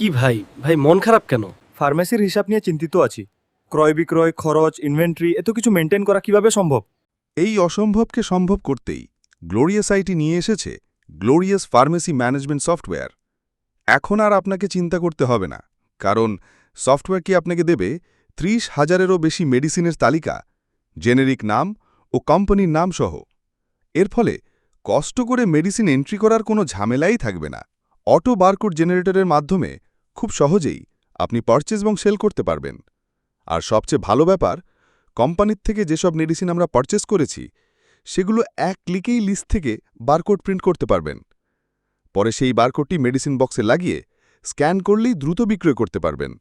কি ভাই? ভাই মন খারাপ কেন? ফার্মেসির হিসাব নিয়ে চিন্তিত আছি। ক্রয় বিক্রয় খরচ ইনভেন্টরি এত কিছু মেনটেন করা কীভাবে সম্ভব? এই অসম্ভবকে সম্ভব করতেই গ্লোরিয়াস আইটি নিয়ে এসেছে গ্লোরিয়াস ফার্মেসি ম্যানেজমেন্ট সফটওয়্যার। এখন আর আপনাকে চিন্তা করতে হবে না কারণ সফটওয়্যার কি আপনাকে দেবে ত্রিশ হাজারেরও বেশি মেডিসিনের তালিকা জেনেরিক নাম ও কোম্পানির নাম সহ। এর ফলে কষ্ট করে মেডিসিন এন্ট্রি করার কোনো ঝামেলাই থাকবে না। অটো বারকোড জেনারেটরের মাধ্যমে খুব সহজেই আপনি পারচেজ এবং সেল করতে পারবেন। আর সবচেয়ে ভালো ব্যাপার কোম্পানির থেকে যেসব মেডিসিন আমরা পারচেস করেছি, সেগুলো এক ক্লিকেই লিস্ট থেকে বারকোড প্রিন্ট করতে পারবেন। পরে সেই বারকোডটি মেডিসিন বক্সে লাগিয়ে স্ক্যান করলেই দ্রুত বিক্রয় করতে পারবেন।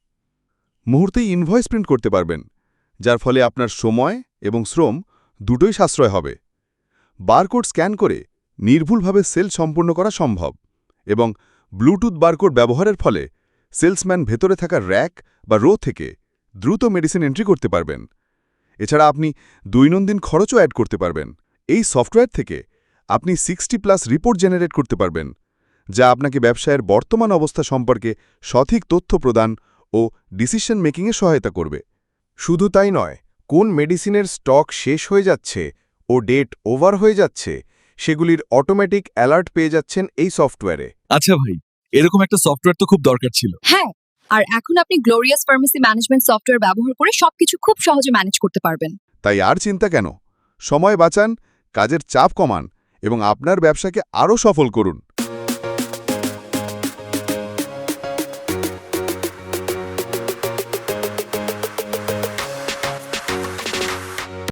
মুহূর্তেই ইনভয়েস প্রিন্ট করতে পারবেন, যার ফলে আপনার সময় এবং শ্রম দুটোই সাশ্রয় হবে। বারকোড স্ক্যান করে নির্ভুলভাবে সেল সম্পূর্ণ করা সম্ভব এবং ব্লুটুথ বারকোড ব্যবহারের ফলে সেলসম্যান ভেতরে থাকা র্যাক বা রো থেকে দ্রুত মেডিসিন এন্ট্রি করতে পারবেন। এছাড়া আপনি দৈনন্দিন খরচও অ্যাড করতে পারবেন। এই সফটওয়্যার থেকে আপনি সিক্সটি প্লাস রিপোর্ট জেনারেট করতে পারবেন, যা আপনাকে ব্যবসায়ের বর্তমান অবস্থা সম্পর্কে সঠিক তথ্য প্রদান ও ডিসিশন মেকিংয়ে সহায়তা করবে। শুধু তাই নয়, কোন মেডিসিনের স্টক শেষ হয়ে যাচ্ছে ও ডেট ওভার হয়ে যাচ্ছে, সেগুলির অটোমেটিক অ্যালার্ট পেয়ে যাচ্ছেন এই সফটওয়্যারে। আচ্ছা ভাই এরকম একটা সফটওয়্যার তো খুব দরকার ছিল। হ্যাঁ আর এখন আপনি গ্লোরিয়াস ফার্মেসি ম্যানেজমেন্ট সফটওয়্যার ব্যবহার করে সবকিছু খুব সহজে ম্যানেজ করতে পারবেন। তাই আর চিন্তা কেন? সময় বাঁচান কাজের চাপ কমান এবং আপনার ব্যবসাকে আরও সফল করুন।